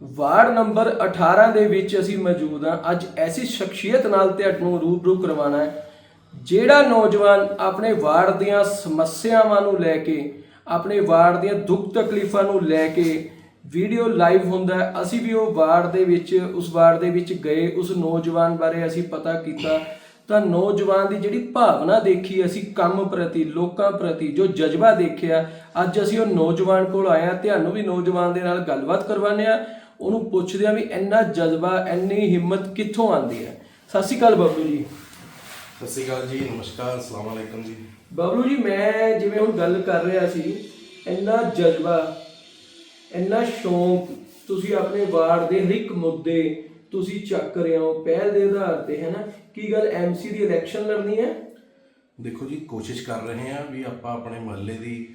Ward number 18 ਦੇ ਵਿੱਚ ਅਸੀਂ ਮੌਜੂਦ ਹਾਂ। ਅੱਜ ਐਸੀ ਸ਼ਖਸੀਅਤ ਨਾਲ ਤੁਹਾਨੂੰ ਰੂਬਰੂ ਕਰਵਾਉਣਾ ਹੈ, ਜਿਹੜਾ ਨੌਜਵਾਨ ਆਪਣੇ ਵਾਰਡ ਦੀਆਂ ਸਮੱਸਿਆਵਾਂ ਨੂੰ ਲੈ ਕੇ, ਆਪਣੇ ਵਾਰਡ ਦੀਆਂ ਦੁੱਖ ਤਕਲੀਫਾਂ ਨੂੰ ਲੈ ਕੇ ਵੀਡੀਓ ਲਾਈਵ ਹੁੰਦਾ ਅਸੀਂ ਵੀ ਉਹ ਵਾਰਡ ਦੇ ਵਿੱਚ, ਉਸ ਵਾਰਡ ਦੇ ਵਿੱਚ ਗਏ, ਉਸ ਨੌਜਵਾਨ ਬਾਰੇ ਅਸੀਂ ਪਤਾ ਕੀਤਾ। ਤਾਂ ਨੌਜਵਾਨ ਦੀ ਜਿਹੜੀ ਭਾਵਨਾ ਦੇਖੀ, ਅਸੀਂ ਕੰਮ ਪ੍ਰਤੀ, ਲੋਕਾਂ ਪ੍ਰਤੀ ਜੋ ਜਜ਼ਬਾ ਦੇਖਿਆ, ਅੱਜ ਅਸੀਂ ਉਹ ਨੌਜਵਾਨ ਕੋਲ ਆਏ ਹਾਂ। ਤੁਹਾਨੂੰ ਵੀ ਨੌਜਵਾਨ ਦੇ ਨਾਲ ਗੱਲਬਾਤ ਕਰਵਾਉਂਦੇ ਆ ਉਹਨੂੰ ਪੁੱਛਦੇ ਆ ਵੀ ਇੰਨਾ ਜਜ਼ਬਾ ਇੰਨੀ ਹਿੰਮਤ ਕਿੱਥੋਂ ਆਉਂਦੀ ਹੈ? ਸਤਿ ਸ਼੍ਰੀ ਅਕਾਲ ਬੱਬੂ ਜੀ। ਸਤਿ ਸ਼੍ਰੀ ਅਕਾਲ ਜੀ ਨਮਸਕਾਰ ਅਸਲਾਮ ਵਾਲੇਕਮ ਜੀ। ਬਬਲੂ ਜੀ ਮੈਂ ਜਿਵੇਂ ਹੁਣ ਗੱਲ ਕਰ ਰਿਹਾ ਸੀ ਇੰਨਾ ਜਜ਼ਬਾ ਇੰਨਾ ਸ਼ੌਂਕ ਤੁਸੀਂ ਆਪਣੇ ਵਾਰਡ ਦੇ ਹਰ ਇੱਕ ਮੁੱਦੇ ਤੁਸੀਂ ਚੱਕ ਰਹੇ ਹੋ ਪਹਿਲ ਦੇ ਆਧਾਰ ਤੇ ਹੈ ਨਾ ਕੀ ਗੱਲ ਐਮਸੀ ਦੀ ਇਲੈਕਸ਼ਨ ਲੜਨੀ ਹੈ? ਦੇਖੋ ਜੀ ਕੋਸ਼ਿਸ਼ ਕਰ ਰਹੇ ਹਾਂ ਵੀ ਆਪਾਂ ਆਪਣੇ ਮਹੱਲੇ ਦੀ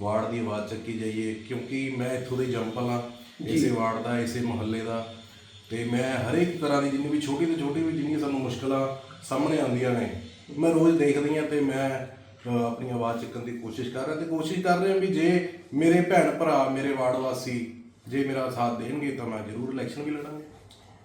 ਵਾਰਡ ਦੀ ਆਵਾਜ਼ ਚੱਕੀ ਜਾਈਏ ਕਿਉਂਕਿ ਮੈਂ ਇੱਥੋਂ ਦੇ ਜੰਪਲ ਆ ਇਸੇ ਵਾਰਡ ਦਾ ਇਸੇ ਮੁਹੱਲੇ ਦਾ। ਤੇ ਮੈਂ ਹਰ ਇੱਕ ਤਰ੍ਹਾਂ ਦੀ ਜਿੰਨੀ ਵੀ ਛੋਟੀ ਤੋਂ ਛੋਟੀ ਵੀ ਜਿੰਨੀ ਸਾਨੂੰ ਮੁਸ਼ਕਲਾਂ ਸਾਹਮਣੇ ਆਉਂਦੀਆਂ ਨੇ ਮੈਂ ਰੋਜ਼ ਦੇਖਦੀ ਹਾਂ ਤੇ ਮੈਂ ਆਪਣੀ ਆਵਾਜ਼ ਚੱਕਣ ਦੀ ਕੋਸ਼ਿਸ਼ ਕਰ ਰਿਹਾ ਤੇ ਕੋਸ਼ਿਸ਼ ਕਰ ਰਿਹਾ ਵੀ ਜੇ ਮੇਰੇ ਭੈਣ ਭਰਾ ਮੇਰੇ ਵਾਰਡ ਵਾਸੀ ਜੇ ਮੇਰਾ ਸਾਥ ਦੇਣਗੇ ਤਾਂ ਮੈਂ ਜ਼ਰੂਰ ਇਲੈਕਸ਼ਨ ਵੀ ਲੜਾਂਗਾ।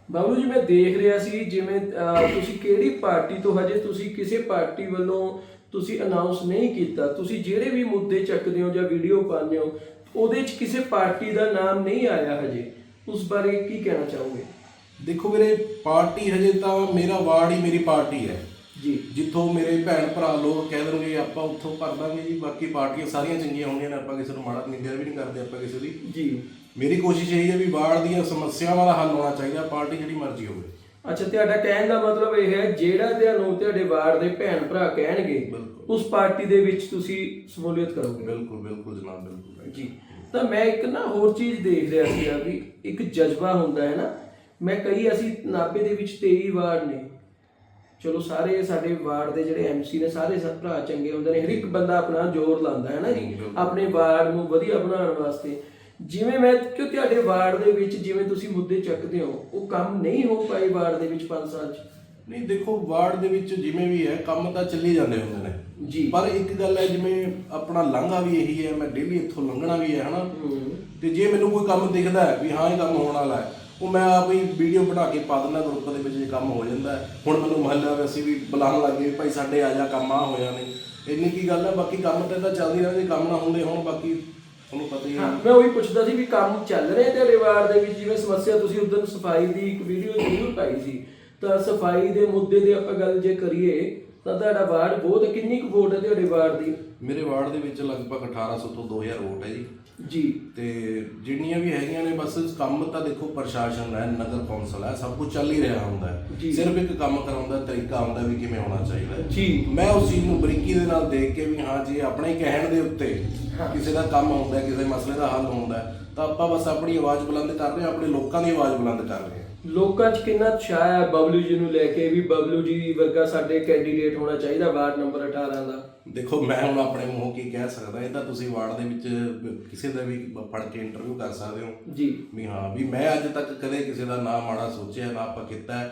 ਬਾਬੂ ਜੀ ਮੈਂ ਦੇਖ ਰਿਹਾ ਸੀ ਜਿਵੇਂ ਤੁਸੀਂ ਕਿਹੜੀ ਪਾਰਟੀ ਤੋਂ ਹਜੇ ਤੁਸੀਂ ਕਿਸੇ ਪਾਰਟੀ ਵੱਲੋਂ ਤੁਸੀਂ ਅਨਾਉਂਸ ਨਹੀਂ ਕੀਤਾ। ਤੁਸੀਂ ਜਿਹੜੇ ਵੀ ਮੁੱਦੇ ਚੱਕਦੇ ਹੋ ਜਾਂ ਵੀਡੀਓ ਪਾਉਂਦੇ ਹੋ ਉਹਦੇ 'ਚ ਕਿਸੇ ਪਾਰਟੀ ਦਾ ਨਾਮ ਨਹੀਂ ਆਇਆ ਹਜੇ। ਉਸ ਬਾਰੇ ਕੀ ਕਹਿਣਾ ਚਾਹੋਗੇ? ਦੇਖੋ ਵੀਰੇ ਪਾਰਟੀ ਹਜੇ ਤਾਂ ਮੇਰਾ ਵਾਰਡ ਹੀ ਮੇਰੀ ਪਾਰਟੀ ਹੈ। ਜੀ। ਜਿੱਥੋਂ ਮੇਰੇ ਭੈਣ ਭਰਾ ਲੋਕ ਕਹਿ ਦੇਣਗੇ ਆਪਾਂ ਉੱਥੋਂ ਭਰ ਦਾਂਗੇ ਜੀ ਬਾਕੀ ਪਾਰਟੀਆਂ ਸਾਰੀਆਂ ਚੰਗੀਆਂ ਹੋਣਗੀਆਂ ਨੇ ਆਪਾਂ ਕਿਸੇ ਨੂੰ ਮਾੜਾ ਨਿੰਦਿਆ ਵੀ ਨਹੀਂ ਕਰਦੇ ਆਪਾਂ ਕਿਸੇ ਦੀ। ਜੀ। ਮੇਰੀ ਕੋਸ਼ਿਸ਼ ਇਹੀ ਹੈ ਵੀ ਵਾਰਡ ਦੀਆਂ ਸਮੱਸਿਆਵਾਂ ਦਾ ਹੱਲ ਹੋਣਾ ਚਾਹੀਦਾ ਪਾਰਟੀ ਜਿਹੜੀ ਮਰਜ਼ੀ ਹੋਵੇ। ਅੱਛਾ ਤੁਹਾਡਾ ਕਹਿਣ ਦਾ ਮਤਲਬ ਇਹ ਹੈ ਜਿਹੜਾ ਤੁਹਾਨੂੰ ਤੁਹਾਡੇ ਵਾਰਡ ਦੇ ਭੈਣ ਭਰਾ ਕਹਿਣਗੇ ਬਿਲਕੁਲ। ਉਸ ਪਾਰਟੀ ਦੇ ਵਿੱਚ ਤੁਸੀਂ ਸ਼ਮੂਲੀਅਤ ਕਰੋਗੇ। ਬਿਲਕੁਲ ਬਿਲਕੁਲ ਜਨਾਬ ਬਿਲਕੁਲ। ਜੀ। ਤਾਂ ਮੈਂ ਇੱਕ ਨਾ ਹੋਰ ਚੀਜ਼ ਦੇਖ ਰਿਹਾ ਸੀ ਵੀ ਇੱਕ ਜਜ਼ਬਾ ਹੁੰਦਾ ਹੈ ਨਾ ਮੈਂ ਕਈ ਅਸੀਂ ਨਾਪੇ ਦੇ ਵਿੱਚ 23 ਵਾਰਡ ਨੇ। ਚਲੋ ਸਾਰੇ ਸਾਡੇ ਵਾਰਡ ਦੇ ਜਿਹੜੇ ਐਮਸੀ ਨੇ ਸਾਰੇ ਸਭ ਭਰਾ ਚੰਗੇ ਹੁੰਦੇ ਨੇ। ਹਰ ਇੱਕ ਬੰਦਾ ਆਪਣਾ ਜ਼ੋਰ ਲਾਉਂਦਾ ਹੈ ਨਾ ਜੀ ਆਪਣੇ ਵਾਰਡ ਨੂੰ ਵਧੀਆ ਬਣਾਉਣ ਵਾਸਤੇ। ਜਿਵੇਂ ਮੈਂ ਕਿ ਤੁਹਾਡੇ ਵਾਰਡ ਦੇ ਵਿੱਚ ਜਿਵੇਂ ਤੁਸੀਂ ਮੁੱਦੇ ਚੱਕਦੇ ਹੋ ਉਹ ਕੰਮ ਨਹੀਂ ਹੋ ਪਾਏ ਵਾਰਡ ਦੇ ਵਿੱਚ 5 ਸਾਲ ਚ? ਨਹੀਂ ਦੇਖੋ ਵਾਰਡ ਦੇ ਵਿੱਚ ਜਿਵੇਂ ਵੀ ਹੈ ਕੰਮ ਤਾਂ ਚੱਲੀ ਜਾਂਦੇ ਹੁੰਦੇ ਨੇ। ਜੀ। ਪਰ ਇੱਕ ਗੱਲ ਹੈ ਜਿਵੇਂ ਆਪਣਾ ਲੰਘਾ ਵੀ ਇਹੀ ਹੈ ਮੈਂ ਡੇਲੀ ਇੱਥੋਂ ਲੰਘਣਾ ਵੀ ਹੈ ਹਨਾ? ਹੂੰ। ਤੇ ਜੇ ਮੈਨੂੰ ਕੋਈ ਕੰਮ ਦਿਖਦਾ ਹੈ ਵੀ ਹਾਂ ਇਹ ਕੰਮ ਹੋਣ ਵਾਲਾ ਹੈ ਉਹ ਮੈਂ ਆਪ ਹੀ ਵੀਡੀਓ ਬਣਾ ਕੇ ਪਾ ਦਿੰਦਾ ਗਰੁੱਪ ਦੇ ਵਿੱਚ ਜੇ ਕੰਮ ਹੋ ਜਾਂਦਾ ਹੈ। ਹੁਣ ਮੈਨੂੰ ਮਹੱਲਾ ਵਾਸੀ ਵੀ ਬੁਲਾਉਣ ਲੱਗੇ ਭਾਈ ਸਾਡੇ ਆ ਜਾ ਕੰਮ ਆ ਹੋਇਆ ਨਹੀਂ ਇੰਨੀ ਕੀ ਗੱਲ ਹੈ ਬਾਕੀ ਕੰਮ ਤੇ ਤਾਂ ਚੱਲਦੀ ਰਹਿੰਦੇ ਕੰਮ ਨਾ ਹੁੰਦੇ ਹੁਣ ਬਾਕੀ ਤੁਹਾਨੂੰ ਪਤਾ ਹੀ ਹੈ। ਹਾਂ, ਮੈਂ ਉਹੀ ਪੁੱਛਦਾ ਸੀ ਵੀ ਕੰਮ ਚੱਲ ਰਿਹਾ ਤੇ ਵਾਰਡ ਦੇ ਵਿੱਚ ਜਿਵੇਂ ਸਮੱਸਿਆ ਤੁਸੀਂ ਉਦੋਂ ਸਫ਼ਾਈ ਦੀ ਇੱਕ ਵੀਡੀਓ ਜ਼ਰੂਰ ਪਾਈ ਸੀ। ਤਾਂ ਸਫ਼ਾਈ ਦੇ ਮੁੱਦੇ ਤੇ ਆਪਾਂ ਗੱਲ ਜੇ ਕਰੀਏ ਤਾਂ ਤੁਹਾਡਾ ਵਾਰਡ ਬਹੁਤ ਕਿੰਨੀ ਕੁ ਵੋਟ ਹੈ ਤੁਹਾਡੇ ਵਾਰਡ ਦੀ? ਮੇਰੇ ਵਾਰਡ ਦੇ ਵਿੱਚ ਲਗਭਗ 1800 ਤੋਂ 2000 ਵੋਟ ਹੈ ਜੀ। ਜੀ। ਤੇ ਜਿਹੜੀਆਂ ਵੀ ਹੈਗੀਆਂ ਨੇ ਬਸ ਕੰਮ ਤਾਂ ਦੇਖੋ ਪ੍ਰਸ਼ਾਸਨ ਹੈ ਨਗਰ ਕੌਂਸਲ ਹੈ ਸਭ ਕੁਝ ਚੱਲ ਹੀ ਰਿਹਾ ਹੁੰਦਾ ਜੀ। ਹੈ ਸਿਰਫ ਇੱਕ ਕੰਮ ਕਰਾਉਣ ਦਾ ਤਰੀਕਾ ਹੁੰਦਾ ਵੀ ਕਿਵੇਂ ਹੋਣਾ ਚਾਹੀਦਾ ਹੈ। ਜੀ। ਮੈਂ ਉਸ ਚੀਜ਼ ਨੂੰ ਬਰੀਕੀ ਦੇ ਨਾਲ ਦੇਖ ਕੇ ਵੀ ਹਾਂ ਜੀ ਆਪਣੇ ਕਹਿਣ ਦੇ ਉੱਤੇ ਕਿਸੇ ਦਾ ਕੰਮ ਹੁੰਦਾ ਹੈ, ਕਿਸੇ ਮਸਲੇ ਦਾ ਹੱਲ ਹੁੰਦਾ ਹੈ, ਤਾਂ ਆਪਾਂ ਬਸ ਆਪਣੀ ਆਵਾਜ਼ ਬੁਲੰਦ ਕਰ ਰਹੇ ਹਾਂ ਆਪਣੇ ਲੋਕਾਂ ਦੀ ਆਵਾਜ਼ ਬੁਲੰਦ ਕਰ ਰਹੇ ਹਾਂ। ਲੋਕਾਂ 'ਚ ਕਿੰਨਾ ਉਤਸ਼ਾਹ ਹੈ ਬਬਲੂ ਜੀ ਨੂੰ ਲੈ ਕੇ ਵੀ ਬਬਲੂ ਜੀ ਵਰਗਾ ਸਾਡੇ ਕੈਂਡੀਡੇਟ ਹੋਣਾ ਚਾਹੀਦਾ ਵਾਰਡ ਨੰਬਰ 18 ਦਾ? ਦੇਖੋ ਮੈਂ ਹੁਣ ਆਪਣੇ ਮੂੰਹੋਂ ਕੀ ਕਹਿ ਸਕਦਾ ਇਹ ਤਾਂ ਤੁਸੀਂ ਵਾਰਡ ਦੇ ਵਿੱਚ ਕਿਸੇ ਦਾ ਵੀ ਫੜ ਕੇ ਇੰਟਰਵਿਊ ਕਰ ਸਕਦੇ ਹੋ। ਜੀ। ਵੀ ਹਾਂ ਵੀ ਮੈਂ ਅੱਜ ਤੱਕ ਕਦੇ ਕਿਸੇ ਦਾ ਨਾਮ ਮਾੜਾ ਸੋਚਿਆ ਨਾ ਆਪਾਂ ਕੀਤਾ।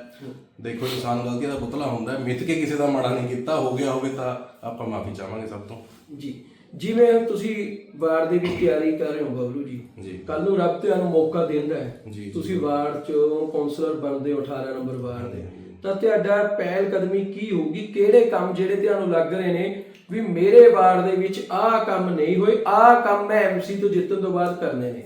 ਦੇਖੋ ਇਨਸਾਨ ਗਲਤੀ ਦਾ ਪੁਤਲਾ ਹੁੰਦਾ ਮਿੱਥ ਕੇ ਕਿਸੇ ਦਾ ਮਾੜਾ ਨਹੀਂ ਕੀਤਾ ਹੋ ਗਿਆ ਹੋਵੇ ਤਾਂ ਆਪਾਂ ਮਾਫੀ ਚਾਹਾਂਗੇ ਸਭ ਤੋਂ। ਜੀ। ਜਿਵੇਂ ਤੁਸੀਂ ਵਾਰਡ ਦੇ ਵਿੱਚ ਤਿਆਰੀ ਕਰ ਰਹੇ ਹੋ ਬਬਲੂ ਜੀ ਕੱਲ ਨੂੰ ਰੱਬ ਤੁਹਾਨੂੰ ਮੌਕਾ ਦਿੰਦਾ ਹੈ। ਤੁਸੀਂ ਵਾਰਡ ਚੋਂ ਕਾਉਂਸਲਰ ਬਣਦੇ ਹੋ 18 ਨੰਬਰ ਵਾਰਡ ਦੇ। ਤਾਂ ਤੁਹਾਡਾ ਪਹਿਲ ਕਦਮੀ ਕੀ ਹੋਊਗੀ? ਕਿਹੜੇ ਕੰਮ ਜਿਹੜੇ ਤੁਹਾਨੂੰ ਲੱਗ ਰਹੇ ਨੇ ਵੀ ਮੇਰੇ ਵਾਰਡ ਦੇ ਵਿੱਚ ਆਹ ਕੰਮ ਨਹੀਂ ਹੋਏ ਆਹ ਕੰਮ ਮੈਂ ਐਮਸੀ ਤੋਂ ਜਿੱਤਣ ਤੋਂ ਬਾਅਦ ਕਰਨੇ ਨੇ?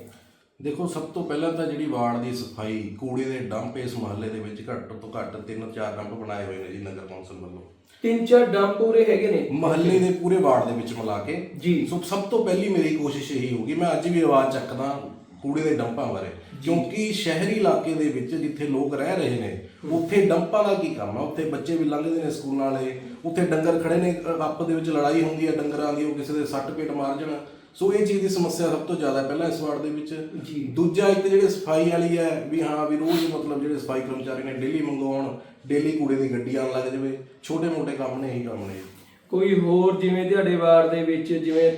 ਦੇਖੋ ਸਭ ਤੋਂ ਪਹਿਲਾਂ ਤਾਂ ਜਿਹੜੀ ਵਾਰਡ ਦੀ ਸਫ਼ਾਈ ਕੂੜੇ ਦੇ ਡੰਪ ਇਸ ਮੁਹੱਲੇ ਦੇ ਵਿੱਚ ਘੱਟ ਤੋਂ ਘੱਟ ਤਿੰਨ ਚਾਰ ਡੰਪ ਬਣਾਏ ਹੋਏ ਨੇ ਜੀ ਨਗਰ ਕੌਂਸਲ ਵੱਲੋਂ। ਤਿੰਨ ਚਾਰ ਡੰਪ ਪੂਰੇ ਹੈਗੇ ਨੇ। ਮੁਹੱਲੇ ਦੇ ਪੂਰੇ ਵਾਰਡ ਦੇ ਵਿੱਚ ਮਿਲਾ ਕੇ। ਜੀ। ਸੋ ਸਭ ਤੋਂ ਪਹਿਲੀ ਮੇਰੀ ਕੋਸ਼ਿਸ਼ ਇਹੀ ਹੋਊਗੀ ਮੈਂ ਅੱਜ ਵੀ ਆਵਾਜ਼ ਚੱਕਦਾ ਕੂੜੇ ਦੇ ਡੰਪਾਂ ਬਾਰੇ। ਕਿਉਂਕਿ ਸ਼ਹਿਰੀ ਇਲਾਕੇ ਦੇ ਵਿੱਚ ਜਿੱਥੇ ਲੋਕ ਰਹਿ ਰਹੇ ਨੇ ਉੱਥੇ ਡੰਪਾਂ ਦਾ ਕੀ ਕੰਮ ਆ? ਉੱਥੇ ਬੱਚੇ ਵੀ ਲੰਘਦੇ ਨੇ ਸਕੂਲ ਵਾਲੇ ਉੱਥੇ ਡੰਗਰ ਖੜੇ ਨੇ ਆਪਸ ਦੇ ਵਿੱਚ ਲੜਾਈ ਹੁੰਦੀ ਹੈ ਡੰਗਰਾਂ ਦੀ ਉਹ ਕਿਸੇ ਦੇ ਸੱਟ ਪੇਟ ਮਾਰ ਜਾਣ। ਸੋ ਇਹ ਚੀਜ਼ ਦੀ ਸਮੱਸਿਆ ਸਭ ਤੋਂ ਜ਼ਿਆਦਾ ਪਹਿਲਾਂ ਇਸ ਵਾਰਡ ਦੇ ਵਿੱਚ। ਜੀ। ਦੂਜਾ ਇੱਕ ਜਿਹੜੇ ਸਫ਼ਾਈ ਵਾਲੀ ਹੈ ਵੀ ਹਾਂ ਵੀ ਰੋਜ਼ ਮਤਲਬ ਜਿਹੜੇ ਸਫ਼ਾਈ ਕਰਮਚਾਰੀ ਨੇ ਡੇਲੀ ਮੰਗਵਾਉਣ ਡੇਲੀ ਕੂੜੇ ਦੀ ਗੱਡੀ ਆਉਣ ਲੱਗ ਜਾਵੇ ਛੋਟੇ ਮੋਟੇ ਕੰਮ ਨੇ ਇਹੀ ਕੰਮ ਨੇ। ਕੋਈ ਹੋਰ ਜਿਵੇਂ ਤੁਹਾਡੇ ਵਾਰਡ ਦੇ ਵਿੱਚ ਜਿਵੇਂ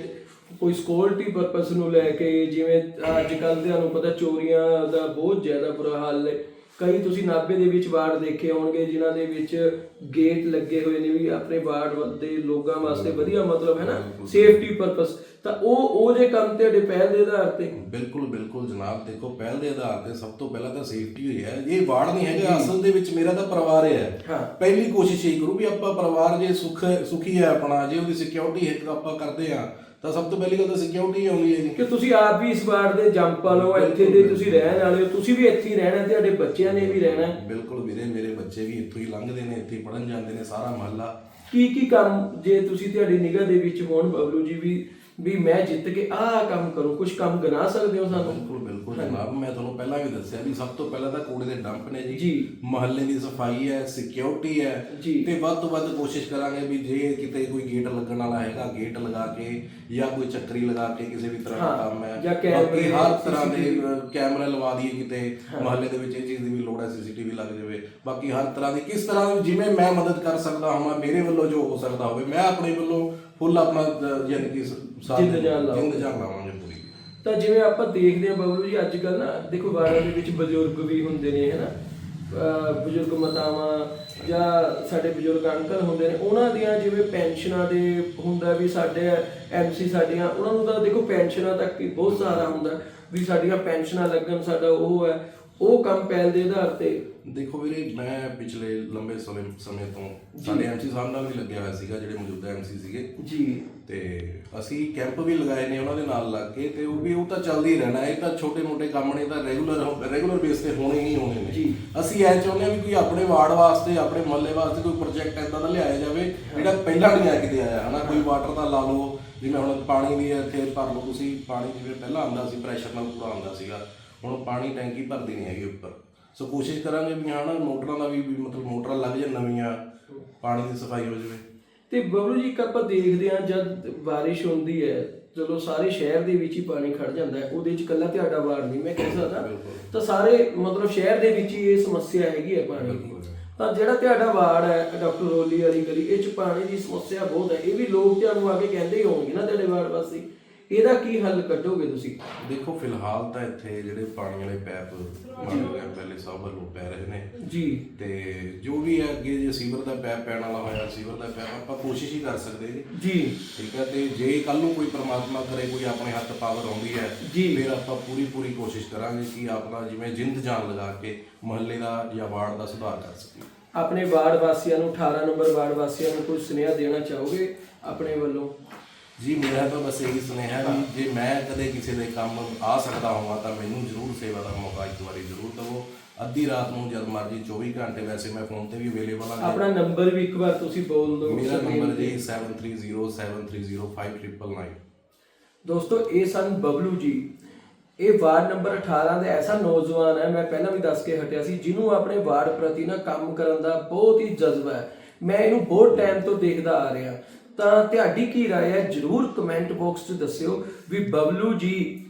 ਕੋਈ ਸਕਿਉਰਟੀ ਪਰਪਸ ਨੂੰ ਲੈ ਕੇ ਜਿਵੇਂ ਅੱਜ ਕੱਲ ਤੁਹਾਨੂੰ ਪਤਾ ਚੋਰੀਆਂ ਦਾ ਬਹੁਤ ਜ਼ਿਆਦਾ ਬੁਰਾ ਹਾਲ ਹੈ। ਕਈ ਤੁਸੀਂ ਨਾਭੇ ਦੇ ਵਿੱਚ ਵਾਰਡ ਦੇਖੇ ਹੋਣਗੇ ਜਿਨ੍ਹਾਂ ਦੇ ਵਿੱਚ ਗੇਟ ਲੱਗੇ ਹੋਏ ਨੇ ਵੀ ਆਪਣੇ ਵਾਰਡ ਦੇ ਲੋਕਾਂ ਵਾਸਤੇ ਵਧੀਆ ਮਤਲਬ ਹੈ ਨਾ ਸੇਫਟੀ ਪਰਪਸ ਤਾਂ ਉਹ ਉਹ ਜੇ ਕੰਮ ਤੁਹਾਡੇ ਪਹਿਲ ਦੇ ਆਧਾਰ ਤੇ? ਬਿਲਕੁਲ ਬਿਲਕੁਲ ਜਨਾਬ ਦੇਖੋ ਪਹਿਲ ਦੇ ਆਧਾਰ ਤੇ ਸਭ ਤੋਂ ਪਹਿਲਾਂ ਤਾਂ ਸੇਫਟੀ ਹੋਈ ਹੈ। ਇਹ ਵਾਰਡ ਨਹੀਂ ਹੈਗਾ ਅਸਲ ਦੇ ਵਿੱਚ ਮੇਰਾ ਤਾਂ ਪਰਿਵਾਰ ਹੈ ਹਾਂ। ਪਹਿਲੀ ਕੋਸ਼ਿਸ਼ ਇਹ ਕਰੂ ਵੀ ਆਪਾਂ ਪਰਿਵਾਰ ਜੇ ਸੁਖ ਸੁਖੀ ਹੈ ਆਪਣਾ ਜੇ ਉਹਦੀ ਸਿਕਿਉਰਿਟੀ ਹੈ ਆਪਾਂ ਕਰਦੇ ਆ ਤਾਂ ਸਭ ਤੋਂ ਪਹਿਲੀ ਗੱਲ ਤਾਂ ਸਿਕਿਉਰਿਟੀ ਆਉਂਦੀ ਹੈ ਜੀ। ਕਿ ਤੁਸੀਂ ਆਪ ਵੀ ਇਸ ਵਾਰਡ ਦੇ ਜੰਪਲ ਹੋ ਇੱਥੇ ਦੇ ਤੁਸੀਂ ਰਹਿਣ ਵਾਲੇ ਹੋ ਤੁਸੀਂ ਵੀ ਇੱਥੇ ਹੀ ਰਹਿਣਾ ਤੁਹਾਡੇ ਬੱਚਿਆਂ ਨੇ ਵੀ ਰਹਿਣਾ ਹੈ। ਬਿਲਕੁਲ ਵੀਰੇ ਮੇਰੇ ਬੱਚੇ ਵੀ ਇੱਥੋਂ ਹੀ ਲੰਘਦੇ ਨੇ ਇੱਥੇ ਪੜਨ ਜਾਂਦੇ ਨੇ ਸਾਰਾ ਮਹੱਲਾ ਕੀ ਕੀ ਕੰਮ ਜੇ ਤੁਸੀਂ ਤੁਹਾਡੀ ਨਿਗਾਹ ਦੇ ਵਿੱਚ ਹੋਣ ਬਬਲੂ ਜੀ ਵੀ ਵੀ ਮੈਂ ਜਿੱਤ ਕੇ ਆਹ ਕੰਮ ਕਰੂੰ ਕੁਝ ਕੰਮ ਗਨਾ ਸਕਦੇ ਹੋ ਸਾਨੂੰ? ਬਿਲਕੁਲ ਬਿਲਕੁਲ ਜਨਾਬ ਮੈਂ ਤੁਹਾਨੂੰ ਪਹਿਲਾਂ ਵੀ ਦੱਸਿਆ ਵੀ ਸਭ ਤੋਂ ਪਹਿਲਾਂ ਤਾਂ ਕੂੜੇ ਦੇ ਡੰਪ ਨੇ ਜੀ। ਜੀ। ਮਹੱਲੇ ਦੀ ਸਫ਼ਾਈ ਹੈ ਸਿਕਿਉਰਿਟੀ ਹੈ। ਜੀ। ਤੇ ਵੱਧ ਤੋਂ ਵੱਧ ਕੋਸ਼ਿਸ਼ ਕਰਾਂਗੇ ਵੀ ਜੇ ਕਿਤੇ ਕੋਈ ਗੇਟ ਲੱਗਣ ਵਾਲਾ ਹੈਗਾ ਗੇਟ ਲਗਾ ਕੇ ਜਾਂ ਕੋਈ ਚੱਕਰੀ ਲਗਾ ਕੇ ਕਿਸੇ ਵੀ ਤਰ੍ਹਾਂ ਦਾ ਹਾਂ, ਕੰਮ ਹੈ। ਕੈਮਰੇ, ਬਾਕੀ ਹਰ ਤਰ੍ਹਾਂ ਦੇ CCTV ਕੈਮਰਾ ਲਵਾ ਦਈਏ ਕਿਤੇ ਮਹੱਲੇ ਦੇ ਵਿੱਚ ਇਹ ਚੀਜ਼ ਦੀ ਵੀ ਲੋੜ ਹੈ ਸੀਸੀਟੀਵੀ ਲੱਗ ਜਾਵੇ। ਬਾਕੀ ਹਰ ਤਰ੍ਹਾਂ ਦੀ ਕਿਸ ਤਰ੍ਹਾਂ ਦੀ ਜਿਵੇਂ ਮੈਂ ਮਦਦ ਕਰ ਸਕਦਾ ਹਾਂ ਮੇਰੇ ਵੱਲੋਂ ਜੋ ਹੋ ਸਕਦਾ ਹੋਵੇ ਮੈਂ ਆਪਣੇ ਵੱਲੋਂ ਫੁੱਲ ਆਪਣਾ ਅ, ਯਾਨੀ ਕਿ ਸ- ਸਾਥ ਜਿੰਦ ਜਾਨ ਲਾਓ। ਜਿੰਦ ਜਾਨ ਲਾਵਾਂਗੇ ਪੂਰੀ। ਤਾਂ ਜਿਵੇਂ ਆਪਾਂ ਦੇਖਦੇ ਹਾਂ ਬਬਲੂ ਜੀ ਅੱਜ ਕੱਲ ਨਾ ਦੇਖੋ ਵਾਰਡਾਂ ਦੇ ਵਿੱਚ ਬਜ਼ੁਰਗ ਵੀ ਹੁੰਦੇ ਨੇ ਹੈਨਾ? ਅਹ ਬਜ਼ੁਰਗ ਮਾਤਾਵਾਂ ਜਾਂ ਸਾਡੇ ਬਜ਼ੁਰਗ ਅੰਕਲ ਹੁੰਦੇ ਨੇ ਉਹਨਾਂ ਦੀਆਂ ਜਿਵੇਂ ਪੈਨਸ਼ਨਾਂ ਦੇ ਹੁੰਦਾ ਵੀ ਸਾਡੇ ਐਮਸੀ ਸਾਡੀਆਂ ਉਹਨਾਂ ਨੂੰ ਤਾਂ ਦੇਖੋ ਪੈਨਸ਼ਨਾਂ ਤੱਕ ਹੀ ਬਹੁਤ ਸਾਰਾ ਹੁੰਦਾ ਵੀ ਸਾਡੀਆਂ ਪੈਨਸ਼ਨਾਂ ਲੱਗਣ ਸਾਡਾ ਉਹ ਹੈ। ਉਹ ਕੰਮ ਪਹਿਲ ਦੇ ਆਧਾਰ ਤੇ। ਦੇਖੋ ਵੀਰੇ ਮੈਂ ਪਿਛਲੇ ਲੰਬੇ ਸਮੇਂ ਸਮੇਂ ਤੋਂ ਸਾਡੇ ਐਮਸੀ ਸਾਹਿਬ ਨਾਲ ਵੀ ਲੱਗਿਆ ਹੋਇਆ ਸੀਗਾ ਜਿਹੜੇ ਮੌਜੂਦਾ ਐਮਸੀ ਸੀਗੇ। ਜੀ। ਤੇ ਅਸੀਂ ਕੈਂਪ ਵੀ ਲਗਾਏ ਨੇ ਉਹਨਾਂ ਦੇ ਨਾਲ ਲੱਗ ਕੇ ਤੇ ਉਹ ਵੀ ਉਹ ਤਾਂ ਚੱਲਦਾ ਰਹਿਣਾ ਇਹ ਤਾਂ ਛੋਟੇ-ਮੋਟੇ ਕੰਮ ਨੇ ਤਾਂ ਰੈਗੂਲਰ ਰੈਗੂਲਰ ਬੇਸ ਤੇ ਹੋਣੇ ਹੀ ਹੋਣੇ ਨੇ। ਜੀ। ਅਸੀਂ ਐ ਚਾਹੁੰਦੇ ਹਾਂ ਵੀ ਕੋਈ ਆਪਣੇ ਵਾਰਡ ਵਾਸਤੇ ਆਪਣੇ ਮਹੱਲੇ ਵਾਸਤੇ ਕੋਈ ਪ੍ਰੋਜੈਕਟ ਐਦਾਂ ਦਾ ਲਿਆਇਆ ਜਾਵੇ ਜਿਹੜਾ ਪਹਿਲਾਂ ਨਹੀਂ ਆ ਕਿਤੇ ਆਇਆ ਹਨਾ? ਕੋਈ ਵਾਟਰ ਦਾ ਲਾ ਲਓ ਜਿਵੇਂ ਹੁਣ ਪਾਣੀ ਦੀ ਇੱਥੇ ਭਰ ਲਓ ਤੁਸੀਂ ਪਾਣੀ ਜਿਵੇਂ ਪਹਿਲਾਂ ਆਉਂਦਾ ਸੀ ਪ੍ਰੈਸ਼ਰ ਨਾਲ ਪੂਰਾ ਆਉਂਦਾ ਸੀਗਾ। ਹੁਣ ਪਾਣੀ ਟੈਂਕੀ ਭਰਦੀ ਨਹੀਂ ਹੈਗੀ ਉੱਪਰ। ਸੋ ਕੋਸ਼ਿਸ਼ ਕਰਾਂਗੇ ਵੀ ਹਾਂ ਨਾ ਮੋਟਰਾਂ ਦਾ ਵੀ ਵੀ ਮਤਲਬ ਮੋਟਰਾਂ ਲੱਗ ਜਾਣ ਨਵੀਆਂ ਪਾਣੀ ਦੀ ਸਫ਼ਾਈ ਹੋ ਜਾਵੇ। ਤੇ ਬਬਲੂ ਜੀ ਇੱਕ ਆਪਾਂ ਦੇਖਦੇ ਹਾਂ ਜਦ ਬਾਰਿਸ਼ ਹੁੰਦੀ ਹੈ ਚਲੋ ਸਾਰੇ ਸ਼ਹਿਰ ਦੇ ਵਿੱਚ ਹੀ ਪਾਣੀ ਖੜ ਜਾਂਦਾ ਹੈ ਉਹਦੇ ਵਿੱਚ ਇਕੱਲਾ ਤੁਹਾਡਾ ਵਾਰਡ ਨਹੀਂ ਮੈਂ ਕਹਿ ਸਕਦਾ। ਤਾਂ ਸਾਰੇ ਮਤਲਬ ਸ਼ਹਿਰ ਦੇ ਵਿੱਚ ਹੀ ਇਹ ਸਮੱਸਿਆ ਹੈਗੀ ਹੈ ਪਾਣੀ ਦੀ। ਤਾਂ ਜਿਹੜਾ ਤੁਹਾਡਾ ਵਾਰਡ ਹੈ ਡਾਕਟਰ ਰੋਲੀ ਵਾਲੀ ਗਲੀ ਇਹ ਚ ਪਾਣੀ ਦੀ ਸਮੱਸਿਆ ਬਹੁਤ ਹੈ। ਇਹ ਵੀ ਲੋਕ ਤੁਹਾਨੂੰ ਆ ਕੇ ਕਹਿੰਦੇ ਹੀ ਹੋਣਗੇ ਨਾ ਤੁਹਾਡੇ ਵਾਰਡ ਵਾਸੀ। ਇਹਦਾ ਕੀ ਹੱਲ ਕੱਢੋਗੇ ਤੁਸੀਂ? ਦੇਖੋ ਫਿਲਹਾਲ ਤਾਂ ਇੱਥੇ ਜਿਹੜੇ ਪਾਣੀ ਵਾਲੇ ਪੈਪ ਮੰਗ ਪਹਿਲੇ ਸਭ ਵੱਲੋਂ ਪੈ ਰਹੇ ਨੇ। ਜੀ। ਤੇ ਜੋ ਵੀ ਹੈ ਅੱਗੇ ਜੇ ਸੀਵਰ ਦਾ ਪੈਪ ਪੈਣ ਵਾਲਾ ਹੋਇਆ ਸੀਵਰ ਦਾ ਪੈਪ ਆਪਾਂ ਕੋਸ਼ਿਸ਼ ਹੀ ਕਰ ਸਕਦੇ ਜੀ। ਜੀ। ਠੀਕ ਹੈ ਤੇ ਜੇ ਕੱਲ ਨੂੰ ਕੋਈ ਪ੍ਰਮਾਤਮਾ ਕਰੇ ਕੋਈ ਆਪਣੇ ਹੱਥ ਪਾਵਰ ਆਉਂਦੀ ਹੈ ਜੀ। ਫਿਰ ਆਪਾਂ ਪੂਰੀ ਪੂਰੀ ਕੋਸ਼ਿਸ਼ ਕਰਾਂਗੇ ਕਿ ਆਪਣਾ ਜਿਵੇਂ ਜਿੰਦ ਜਾਨ ਲਗਾ ਕੇ ਮੁਹੱਲੇ ਦਾ ਜਾਂ ਵਾਰਡ ਦਾ ਸੁਧਾਰ ਕਰ ਸਕੀਏ। ਆਪਣੇ ਵਾਰਡ ਵਾਸੀਆਂ ਨੂੰ 18 ਨੰਬਰ ਵਾਰਡ ਵਾਸੀਆਂ ਨੂੰ ਕੋਈ ਸੁਨੇਹਾ ਦੇਣਾ ਚਾਹੋਗੇ ਆਪਣੇ ਵੱਲੋਂ? ਜੀ ਮੇਰਾ ਤਾਂ ਬਸ ਇਹੀ ਸੁਨੇਹਾ ਵੀ ਜੇ ਮੈਂ ਕਦੇ ਕਿਸੇ ਦੇ ਕੰਮ ਆ ਸਕਦਾ ਹਾਂ ਤਾਂ ਮੈਨੂੰ ਜ਼ਰੂਰ ਸੇਵਾ ਦਾ ਮੌਕਾ ਇੱਕ ਵਾਰੀ ਜ਼ਰੂਰ ਦਿਵੋ। ਅੱਧੀ ਰਾਤ ਨੂੰ ਜਦ ਮਰਜ਼ੀ 24 ਘੰਟੇ ਵੈਸੇ ਮੈਂ ਫੋਨ ਤੇ ਵੀ ਅਵੇਲੇਬਲ ਹਾਂ। ਆਪਣਾ ਨੰਬਰ ਵੀ ਇੱਕ ਵਾਰ ਤੁਸੀਂ ਬੋਲ ਦਿਓ। ਮੇਰਾ ਨੰਬਰ। ਜੀ 7307305999 ਦੋਸਤੋ ਇਹ ਸਨ ਬਬਲੂ ਜੀ। ਇਹ ਵਾਰਡ ਨੰਬਰ 18 ਦਾ ਐਸਾ ਨੌਜਵਾਨ ਹੈ ਮੈਂ ਪਹਿਲਾਂ ਵੀ ਦੱਸ ਕੇ ਹਟਿਆ ਸੀ ਜਿਹਨੂੰ ਆਪਣੇ ਵਾਰਡ ਪ੍ਰਤੀ ਨਾ ਕੰਮ ਕਰਨ ਦਾ ਬਹੁਤ ਹੀ ਜਜ਼ਬਾ ਹੈ। ਮੈਂ ਇਹਨੂੰ ਬਹੁਤ ਟਾਈਮ ਤੋਂ ਦੇਖਦਾ ਆ ਰਿਹਾ। ਤਾਂ ਤੁਹਾਡੀ ਕੀ رائے ਹੈ ਜਰੂਰ ਕਮੈਂਟ ਬਾਕਸ 'ਚ ਦੱਸਿਓ ਵੀ ਬਬਲੂ ਜੀ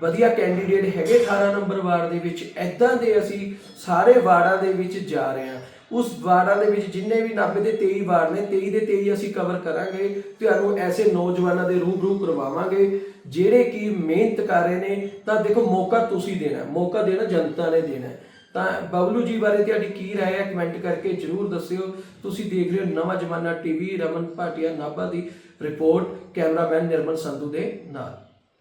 ਵਧੀਆ ਕੈਂਡੀਡੇਟ ਹੈਗੇ 18 ਨੰਬਰ ਵਾਰਡ ਦੇ ਵਿੱਚ ਐਦਾਂ ਦੇ ਅਸੀਂ ਸਾਰੇ ਵਾਰਡਾਂ ਦੇ ਵਿੱਚ ਜਾ ਰਹੇ ਹਾਂ ਉਸ ਵਾਰਡਾਂ ਦੇ ਵਿੱਚ ਜਿੰਨੇ ਵੀ 90 ਦੇ 23 ਵਾਰਡ ਨੇ 23 ਦੇ 23 ਅਸੀਂ ਕਵਰ ਕਰਾਂਗੇ ਤੁਹਾਨੂੰ ਐਸੇ ਨੌਜਵਾਨਾਂ ਦੇ ਰੂਬਰੂ ਕਰਵਾਵਾਂਗੇ ਜਿਹੜੇ ਕਿ ਮਿਹਨਤ ਕਰ ਰਹੇ ਨੇ ਤਾਂ ਦੇਖੋ ਮੌਕਾ ਤੁਸੀਂ ਦੇਣਾ ਹੈ, ਮੌਕਾ ਦੇਣਾ ਜਨਤਾ ਨੇ ਦੇਣਾ ਹੈ। ਤਾਂ ਬਬਲੂ ਜੀ ਬਾਰੇ ਤੁਹਾਡੀ ਕੀ ਰਾਏ ਹੈ? ਕਮੈਂਟ ਕਰਕੇ ਜਰੂਰ ਦੱਸਿਓ। ਤੁਸੀਂ ਦੇਖ ਰਹੇ ਹੋ ਨਵਾਂ ਜਮਾਨਾ ਟੀਵੀ ਰਮਨ ਭਾਟੀਆ ਨਾਭਾ ਦੀ ਰਿਪੋਰਟ ਕੈਮਰਾਮੈਨ ਨਿਰਮਲ ਸੰਧੂ ਦੇ ਨਾਲ।